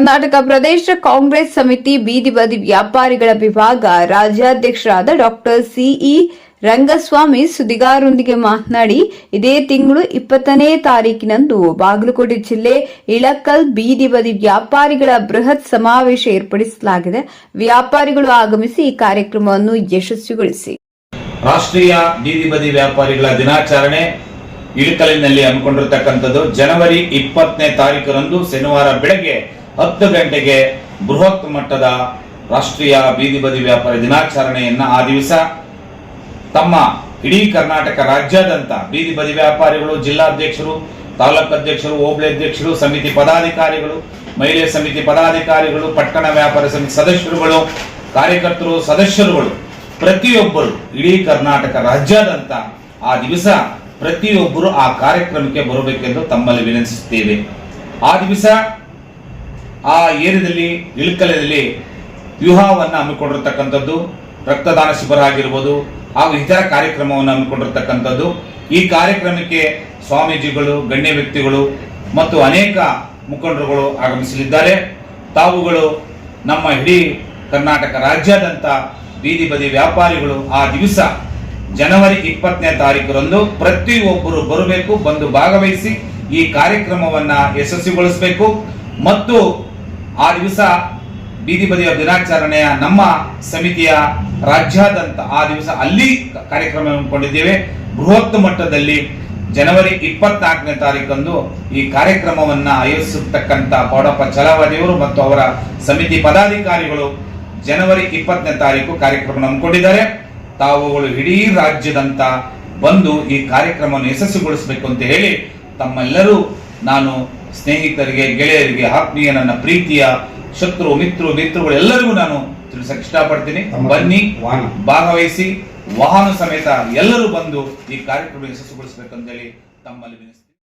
ಕರ್ನಾಟಕ ಪ್ರದೇಶ ಕಾಂಗ್ರೆಸ್ ಸಮಿತಿ ಬೀದಿ ಬದಿ ವ್ಯಾಪಾರಿಗಳ ವಿಭಾಗ ರಾಜ್ಯಾಧ್ಯಕ್ಷರಾದ ಡಾಕ್ಟರ್ ಸಿಇ ರಂಗಸ್ವಾಮಿ ಸುದ್ದಿಗಾರರೊಂದಿಗೆ ಮಾತನಾಡಿ, ಇದೇ ತಿಂಗಳು ಇಪ್ಪತ್ತನೇ ತಾರೀಕಿನಂದು ಬಾಗಲಕೋಟೆ ಜಿಲ್ಲೆ ಇಳಕಲ್ ಬೀದಿ ಬದಿ ವ್ಯಾಪಾರಿಗಳ ಬೃಹತ್ ಸಮಾವೇಶ ಏರ್ಪಡಿಸಲಾಗಿದೆ. ವ್ಯಾಪಾರಿಗಳು ಆಗಮಿಸಿ ಈ ಕಾರ್ಯಕ್ರಮವನ್ನು ಯಶಸ್ವಿಗೊಳಿಸಿ. ರಾಷ್ಟ್ರೀಯ ಬೀದಿ ಬದಿ ವ್ಯಾಪಾರಿಗಳ ದಿನಾಚರಣೆ ಇಳಕಲಿನಲ್ಲಿ ಹಮ್ಮಿಕೊಂಡಿರ್ತಕ್ಕಂಥದ್ದು ಜನವರಿ ಇಪ್ಪತ್ತನೇ ತಾರೀಕರಂದು ಶನಿವಾರ ಬೆಳಗ್ಗೆ ಹತ್ತು ಗಂಟೆಗೆ ಬೃಹತ್ ಮಟ್ಟದ ರಾಷ್ಟ್ರೀಯ ಬೀದಿ ಬದಿ ವ್ಯಾಪಾರಿ ದಿನಾಚರಣೆಯನ್ನ ಆ ದಿವಸ ತಮ್ಮ ಇಡೀ ಕರ್ನಾಟಕ ರಾಜ್ಯಾದ್ಯಂತ ಬೀದಿ ಬದಿ ವ್ಯಾಪಾರಿಗಳು, ಜಿಲ್ಲಾಧ್ಯಕ್ಷರು, ತಾಲೂಕು ಅಧ್ಯಕ್ಷರು, ಹೋಬಳಿ ಅಧ್ಯಕ್ಷರು, ಸಮಿತಿ ಪದಾಧಿಕಾರಿಗಳು, ಮಹಿಳೆ ಸಮಿತಿ ಪದಾಧಿಕಾರಿಗಳು, ಪಟ್ಟಣ ವ್ಯಾಪಾರ ಸಮಿತಿ ಸದಸ್ಯರುಗಳು, ಕಾರ್ಯಕರ್ತರು, ಸದಸ್ಯರುಗಳು, ಪ್ರತಿಯೊಬ್ಬರು ಇಡೀ ಕರ್ನಾಟಕ ರಾಜ್ಯಾದ್ಯಂತ ಆ ದಿವಸ ಪ್ರತಿಯೊಬ್ಬರು ಆ ಕಾರ್ಯಕ್ರಮಕ್ಕೆ ಬರಬೇಕೆಂದು ತಮ್ಮಲ್ಲಿ ವಿನಂತಿಸುತ್ತೇವೆ. ಆ ದಿವಸ ಆ ಏರಿಯಾದಲ್ಲಿ ಇಳಕಲದಲ್ಲಿ ವಿವಾಹವನ್ನು ಹಮ್ಮಿಕೊಂಡಿರ್ತಕ್ಕಂಥದ್ದು, ರಕ್ತದಾನ ಶಿಬಿರ ಆಗಿರ್ಬೋದು, ಹಾಗೂ ಇತರ ಕಾರ್ಯಕ್ರಮವನ್ನು ಹಮ್ಮಿಕೊಂಡಿರ್ತಕ್ಕಂಥದ್ದು. ಈ ಕಾರ್ಯಕ್ರಮಕ್ಕೆ ಸ್ವಾಮೀಜಿಗಳು, ಗಣ್ಯ ವ್ಯಕ್ತಿಗಳು ಮತ್ತು ಅನೇಕ ಮುಖಂಡರುಗಳು ಆಗಮಿಸಲಿದ್ದಾರೆ. ತಾವುಗಳು ನಮ್ಮ ಇಡೀ ಕರ್ನಾಟಕ ರಾಜ್ಯಾದ್ಯಂತ ಬೀದಿ ಬದಿ ವ್ಯಾಪಾರಿಗಳು ಆ ದಿವಸ ಜನವರಿ ಇಪ್ಪತ್ತನೇ ತಾರೀಕರಂದು ಪ್ರತಿಯೊಬ್ಬರು ಬರಬೇಕು, ಬಂದು ಭಾಗವಹಿಸಿ ಈ ಕಾರ್ಯಕ್ರಮವನ್ನು ಯಶಸ್ವಿಗೊಳಿಸಬೇಕು. ಮತ್ತು ಆ ದಿವಸ ಬೀದಿ ಬದಿಯ ದಿನಾಚರಣೆಯ ನಮ್ಮ ಸಮಿತಿಯ ರಾಜ್ಯಾದ್ಯಂತ ಆ ದಿವಸ ಅಲ್ಲಿ ಕಾರ್ಯಕ್ರಮ ಹಮ್ಮಿಕೊಂಡಿದ್ದೇವೆ ಬೃಹತ್ ಮಟ್ಟದಲ್ಲಿ ಜನವರಿ ಇಪ್ಪತ್ನಾಲ್ಕನೇ ತಾರೀಕಂದು ಈ ಕಾರ್ಯಕ್ರಮವನ್ನ ಆಯೋಜಿಸತಕ್ಕಂತ ಪೌಡಪ್ಪ ಚಲವಾದಿಯವರು ಮತ್ತು ಅವರ ಸಮಿತಿ ಪದಾಧಿಕಾರಿಗಳು ಜನವರಿ ಇಪ್ಪತ್ತನೇ ತಾರೀಕು ಕಾರ್ಯಕ್ರಮ ಹಮ್ಮಿಕೊಂಡಿದ್ದಾರೆ ತಾವುಗಳು ಇಡೀ ರಾಜ್ಯದಂತ ಬಂದು ಈ ಕಾರ್ಯಕ್ರಮವನ್ನು ಯಶಸ್ವಿಗೊಳಿಸಬೇಕು ಅಂತ ಹೇಳಿ ತಮ್ಮೆಲ್ಲರೂ ನಾನು ಸ್ನೇಹಿತರಿಗೆ ಗೆಳೆಯರಿಗೆ ಆತ್ಮೀಯ ನನ್ನ ಪ್ರೀತಿಯ ಶತ್ರು ಮಿತ್ರ ಮಿತ್ರಗಳು ಎಲ್ಲರಿಗೂ ನಾನು ತಿಳಿಸಕ್ಕೆ ಇಷ್ಟಪಡ್ತೀನಿ ಬನ್ನಿ. ಭಾಗವಹಿಸಿ ವಾಹನ ಸಮೇತ ಎಲ್ಲರೂ ಬಂದು ಈ ಕಾರ್ಯಕ್ರಮ ಯಶಸ್ವಿಗೊಳಿಸಬೇಕಂತೇಳಿ ತಮ್ಮಲ್ಲಿ ವಿನಿಸ್ತೀನಿ